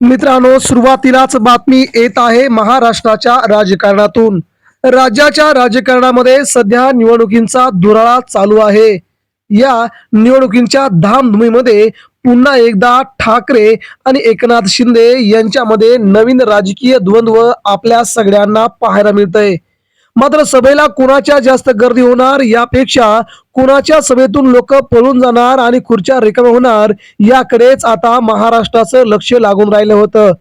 मित्रांनो सुरुवातीलाच बातमी येत आहे महाराष्ट्राच्या राजकारणातून. राज्याच्या राजकारणामध्ये सध्या निवडणुकींचा दुराळा चालू आहे. या निवडणुकींच्या धामधुमीमध्ये पुन्हा एकदा ठाकरे आणि एकनाथ शिंदे यांच्यामध्ये नवीन राजकीय द्वंद्व आपल्या सगळ्यांना पाहायला मिळतंय. मात्र सभेला कुणाच्या जास्त गर्दी होणार यापेक्षा कुणाच्या सभेतून लोक पळून जाणार आणि खुर्च्या रिकाम्या होणार याकडेच आता महाराष्ट्राचं लक्ष लागून राहिलं होतं.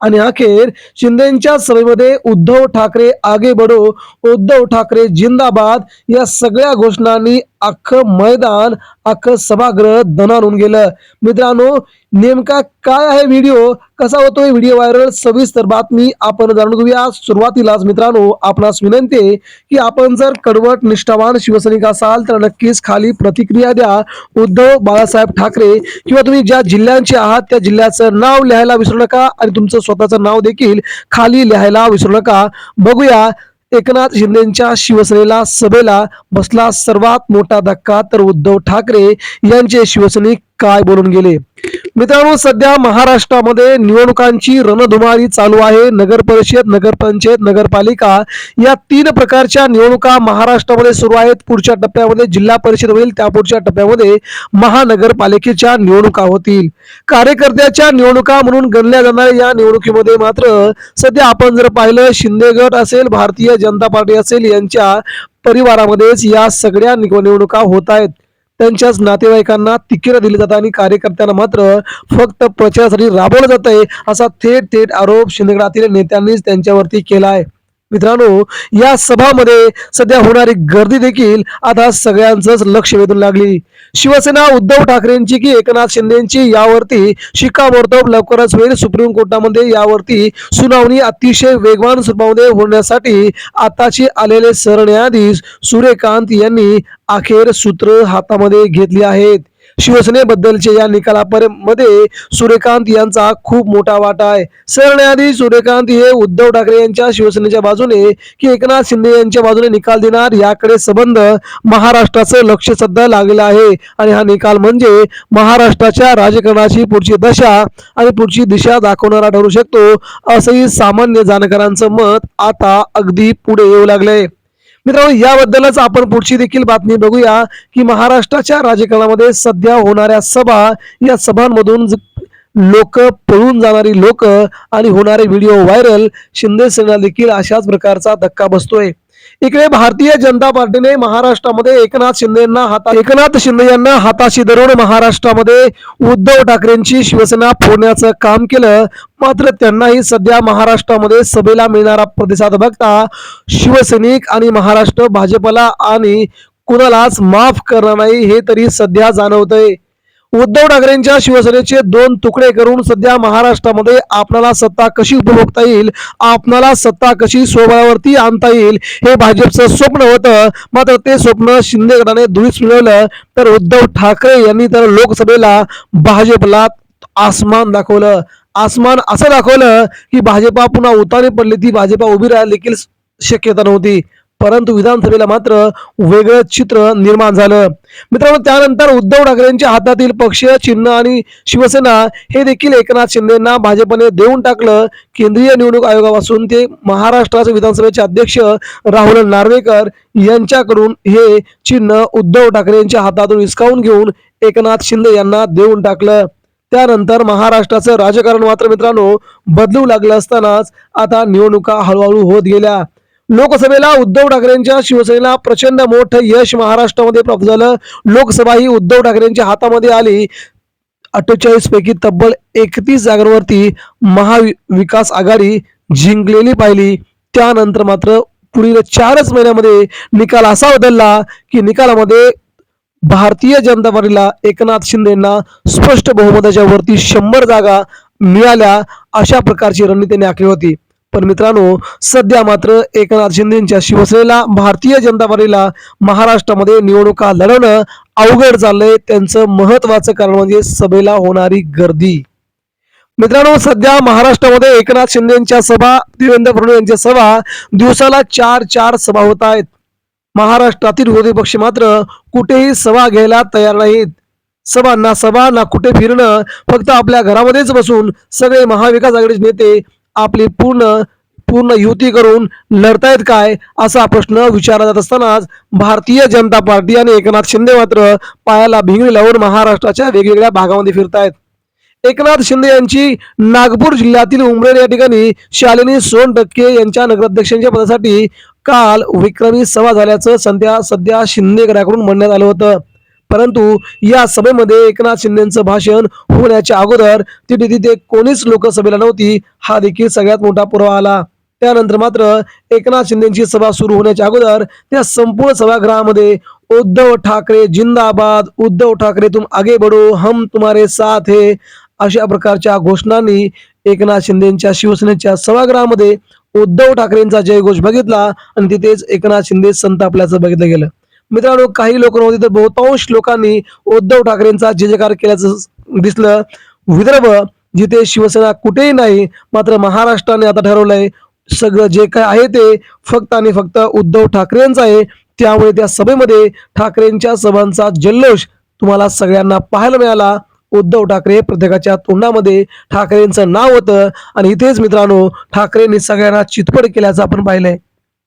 आणि अखेर शिंदेच्या सभेमध्ये उद्धव ठाकरे आगे बडो उद्धव ठाकरे जिंदाबाद या सगळ्या घोषणांनी अख्खं मैदान अख्खं सभागृह दणानून गेलं. मित्रांनो नेमका काय आहे व्हिडिओ? कसा होतोय व्हिडिओ व्हायरल? सविस्तर बातमी आपण जाणून घेऊया. सुरुवातीलाच मित्रांनो आपणास विनंती आहे की आपण जर कडवट निष्ठावान शिवसैनिक असाल तर नक्कीच खाली प्रतिक्रिया द्या. उद्धव बाळासाहेब ठाकरे किंवा तुम्ही ज्या जिल्ह्यांचे आहात त्या जिल्ह्याचं नाव लिहायला विसरू नका आणि तुमचं स्वतःचं नाव देखील खाली लिहायला विसरू नका. बघूया एकनाथ शिंदेच्या शिवसेनेला सभेला बसला सर्वात मोठा धक्का तर उद्धव ठाकरे यांचे शिवसैनिक काय बोलून गेले? मित्रांनो सध्या महाराष्ट्रामध्ये निवडणुकांची रणधुमारी चालू आहे. नगर परिषद नगरपंचायत नगरपालिका या तीन प्रकारच्या निवडणुका महाराष्ट्रामध्ये सुरू आहेत. पुढच्या टप्प्यामध्ये जिल्हा परिषद होईल त्या पुढच्या टप्प्यामध्ये महानगरपालिकेच्या निवडणुका होतील. कार्यकर्त्याच्या निवडणुका म्हणून गणल्या जाणाऱ्या या निवडणुकीमध्ये मात्र सध्या आपण जर पाहिलं शिंदे गट असेल भारतीय जनता पार्टी असेल यांच्या परिवारामध्येच या सगळ्या निवडणुका होत आहेत. त्यांच्याच नातेवाईकांना तिकीट दिली जातात आणि कार्यकर्त्यांना मात्र फक्त प्रचारासाठी राबवलं जात आहे असा थेट थेट आरोप शिंदेगडातील नेत्यांनीच त्यांच्यावरती केला आहे मित्रांनो या सभामध्ये सध्या होणारी गर्दी देखील आता सगळ्यांचंच लक्ष वेधून लागली. शिवसेना उद्धव ठाकरेंची की एकनाथ शिंदेची यावरती शिक्कामोर्तब लवकरच होईल. सुप्रीम कोर्टामध्ये यावरती सुनावणी अतिशय वेगवान स्वरूपामध्ये होण्यासाठी आताचे आलेले सरन्यायाधीश सूर्यकांत यांनी अखेर सूत्र हातामध्ये घेतली आहेत. शिवसेनेबद्दलचे या निकालामध्ये सूर्यकांत यांचा खूप मोठा वाटा आहे. सरन्यायाधीश सूर्यकांत हे उद्धव ठाकरे यांच्या शिवसेनेच्या बाजूने की एकनाथ शिंदे यांच्या बाजूने निकाल देणार याकडे संबंध महाराष्ट्राचं लक्ष सध्या लागलेलं आहे. आणि हा निकाल म्हणजे महाराष्ट्राच्या राजकारणाची पुढची दशा आणि पुढची दिशा दाखवणारा ठरू शकतो असंही सामान्य जाणकारांचं मत आता अगदी पुढे येऊ लागलंय. मित्रांनो याबद्दलच आपण पुढची देखील बातमी बघूया की महाराष्ट्राच्या राजकारणामध्ये सध्या होणाऱ्या सभा या सभांमधून लोक पळून जाणारी लोक आणि होणारे व्हिडिओ व्हायरल शिंदे सेना देखील अशाच प्रकारचा धक्का बसतोय. इकडे भारतीय जनता पार्टीने महाराष्ट्रामध्ये एकनाथ शिंदे यांना हाता एकनाथ शिंदे यांना हाताशी धरून महाराष्ट्रामध्ये उद्धव ठाकरेंची शिवसेना फोडण्याचं काम केलं. मात्र त्यांनाही सध्या महाराष्ट्रामध्ये सभेला मिळणारा प्रतिसाद बघता शिवसैनिक आणि महाराष्ट्र भाजपला आणि कुणालाच माफ करणार नाही हे तरी सध्या जाणवतंय. उद्धव ठाकरेंच्या शिवसेनेचे दोन तुकडे करून सध्या महाराष्ट्रामध्ये आपणाला सत्ता कशी उपभोगता येईल आपणाला सत्ता कशी स्वबळावरती आणता येईल हे भाजपचं स्वप्न होतं. मात्र ते स्वप्न शिंदे गटाने धुळीस मिळवलं तर उद्धव ठाकरे यांनी तर लोकसभेला भाजपला आसमान दाखवलं. आसमान असं दाखवलं की भाजपा पुन्हा उतारी पडली ती भाजपा उभी राहायला देखील शक्यता नव्हती. परंतु विधानसभेला मात्र वेगळं चित्र निर्माण झालं. मित्रांनो त्यानंतर उद्धव ठाकरेंच्या हातातील पक्षीय चिन्ह आणि शिवसेना हे देखील एकनाथ शिंदेना भाजपने देऊन टाकलं. केंद्रीय निवडणूक आयोगापासून ते महाराष्ट्राचे विधानसभेचे अध्यक्ष राहुल नार्वेकर यांच्याकडून हे चिन्ह उद्धव ठाकरेंच्या हातातून हिसकावून घेऊन एकनाथ शिंदे यांना देऊन टाकलं. त्यानंतर महाराष्ट्राचं राजकारण मात्र मित्रांनो बदलू लागलं असतानाच आता निवडणुका हळूहळू होत गेल्या. लोकसभेला उद्धव ठाकरेंच्या शिवसेनेला प्रचंड मोठं यश महाराष्ट्रामध्ये प्राप्त झालं. लोकसभा ही उद्धव ठाकरेंच्या हातामध्ये आली. अठ्ठेचाळीस पैकी तब्बल एकतीस जागांवरती महाविकास आघाडी जिंकलेली पाहिली. त्यानंतर मात्र पुढील चारच महिन्यामध्ये निकाल असा बदलला की निकालामध्ये भारतीय जनता पार्टीला एकनाथ शिंदेना स्पष्ट बहुमताच्या वरती शंभर जागा मिळाल्या अशा प्रकारची रणनीती त्यांनी आखली होती. पण मित्रांनो सध्या मात्र एकनाथ शिंदेच्या शिवसेनेला भारतीय जनता पार्टीला महाराष्ट्रामध्ये निवडणुका लढवणं अवघड चाललंय. त्यांचं महत्वाचं कारण म्हणजे सभेला होणारी गर्दी. मित्रांनो सध्या महाराष्ट्रामध्ये एकनाथ शिंदेच्या सभा देवेंद्र फडणवीस यांच्या सभा दिवसाला चार चार सभा होत आहेत. महाराष्ट्रातील विरोधी पक्ष मात्र कुठेही सभा घ्यायला तयार नाहीत. सभा ना सभा ना कुठे फिरणं फक्त आपल्या घरामध्येच बसून सगळे महाविकास आघाडीचे नेते आपली पूर्ण पूर्ण युती करून लढतायत काय असा प्रश्न विचारला जात असतानाच भारतीय जनता पार्टी आणि एकनाथ शिंदे मात्र पायाला भिंगरी लावून महाराष्ट्राच्या वेगवेगळ्या भागामध्ये फिरतायत. एकनाथ शिंदे यांची नागपूर जिल्ह्यातील उमरेड या ठिकाणी शालिनी सोन टक्के यांच्या नगराध्यक्षांच्या पदासाठी काल विक्रमी सभा झाल्याचं सध्या सध्या शिंदे गटाकडून म्हणण्यात आलं होतं. परंतु या सभेमध्ये एकनाथ शिंदेचं भाषण होण्याच्या अगोदर तिथे तिथे कोणीच लोकसभेला नव्हती. हा देखील सगळ्यात मोठा पुरावा आला. त्यानंतर मात्र एकनाथ शिंदेची सभा सुरू होण्याच्या अगोदर त्या संपूर्ण सभागृहामध्ये उद्धव ठाकरे जिंदाबाद उद्धव ठाकरे तुम आगे बढो हम तुम्हारे साथ हे अशा प्रकारच्या घोषणांनी एकनाथ शिंदेच्या शिवसेनेच्या सभागृहामध्ये उद्धव ठाकरेंचा जयघोष बघितला आणि तिथेच एकनाथ शिंदे संतापल्याचं बघितलं गेलं. मित्रांनो काही लोक नव्हते तर बहुतांश लोकांनी उद्धव ठाकरेंचा जय जयकार केल्याचं दिसलं. विदर्भ जिथे शिवसेना कुठेही नाही मात्र महाराष्ट्राने आता ठरवलंय सगळं जे काय आहे ते फक्त आणि फक्त उद्धव ठाकरेंचं आहे. त्यामुळे त्या सभेमध्ये ठाकरेंच्या सभांचा जल्लोष तुम्हाला सगळ्यांना पाहायला मिळाला. उद्धव ठाकरे प्रत्येकाच्या तोंडामध्ये ठाकरेंचं नाव होतं. आणि इथेच मित्रांनो ठाकरेंनी सगळ्यांना चितपट केल्याचं आपण पाहिलंय.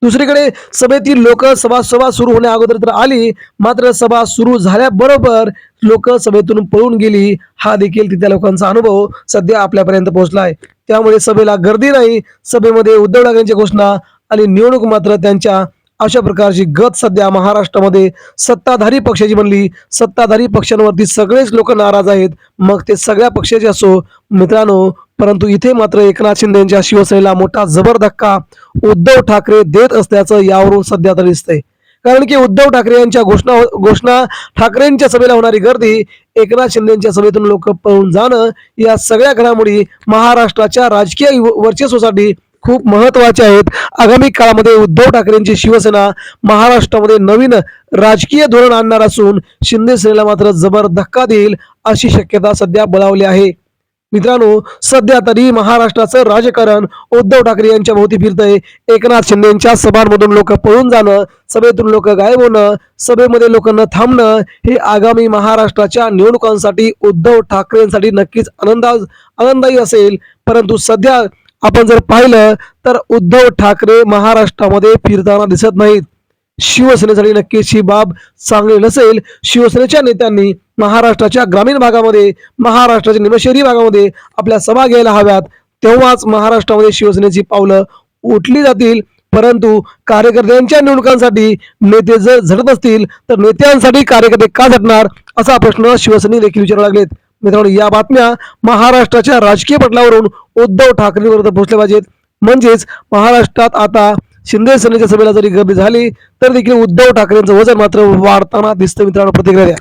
दुसरीकडे सभेतील लोक सभा सभा सुरू होण्या अगोदर तर आली मात्र सभा सुरू झाल्याबरोबर लोक सभेतून पळून गेली. हा देखील तिथल्या लोकांचा अनुभव सध्या आपल्यापर्यंत पोहोचलाय. त्यामुळे सभेला गर्दी नाही. सभेमध्ये उद्धव ठाकरेंची घोषणा आणि निवडणूक मात्र त्यांच्या अशा प्रकारची गत सध्या महाराष्ट्रामध्ये सत्ताधारी पक्षाची बनली. सत्ताधारी पक्षांवरती सगळेच लोक नाराज आहेत. मग ते सगळ्या पक्षाचे असो मित्रांनो परंतु इथे मात्र एकनाथ शिंदे यांच्या शिवसेनेला मोठा जबर धक्का उद्धव ठाकरे देत असल्याचं यावरून सध्या तरी दिसतंय. कारण की उद्धव ठाकरे यांच्या घोषणा घोषणा ठाकरेंच्या सभेला होणारी गर्दी एकनाथ शिंदेच्या सभेतून लोक पळून जाणं या सगळ्या घडामोडी महाराष्ट्राच्या राजकीय वर्चस्वासाठी खूप महत्त्वाचे आहेत. आगामी काळामध्ये उद्धव ठाकरेंची शिवसेना महाराष्ट्रामध्ये नवीन राजकीय धोरण आणणार असून शिंदे सेनेला मात्र जबर धक्का देईल अशी शक्यता सध्या बळावली आहे. मित्रांनो सध्या तरी महाराष्ट्राचं राजकारण उद्धव ठाकरे यांच्या भोवती फिरतंय. एकनाथ शिंदेच्या सभांमधून लोक पळून जाणं सभेतून लोक गायब होणं सभेमध्ये लोक न थांबणं हे आगामी महाराष्ट्राच्या निवडणुकांसाठी उद्धव ठाकरेंसाठी नक्कीच आनंदा आनंदायी असेल. परंतु सध्या आपण जर पाहिलं तर उद्धव ठाकरे महाराष्ट्रामध्ये फिरताना दिसत नाहीत. शिवसेनेसाठी नक्कीच ही बाब चांगली नसेल. शिवसेनेच्या नेत्यांनी महाराष्ट्राच्या ग्रामीण भागामध्ये महाराष्ट्राच्या निमशहरी भागामध्ये आपल्या सभा घ्यायला हव्यात. तेव्हाच महाराष्ट्रामध्ये शिवसेनेची पावलं उठली जातील. परंतु कार्यकर्त्यांच्या निवडणुकांसाठी नेते जर झटत असतील तर नेत्यांसाठी कार्यकर्ते का झटणार असा प्रश्न शिवसेने देखील विचारू लागलेत. मित्रांनो या बातम्या महाराष्ट्राच्या राजकीय पटलावरून उद्धव ठाकरेंवर पोहोचल्या पाहिजेत. म्हणजेच महाराष्ट्रात आता शिंदे सेनेच्या सभेला जरी गर्दी झाली तर देखील उद्धव ठाकरेंचं वजन मात्र वाढताना दिसतं मित्रांनो प्रतिक्रिया द्या.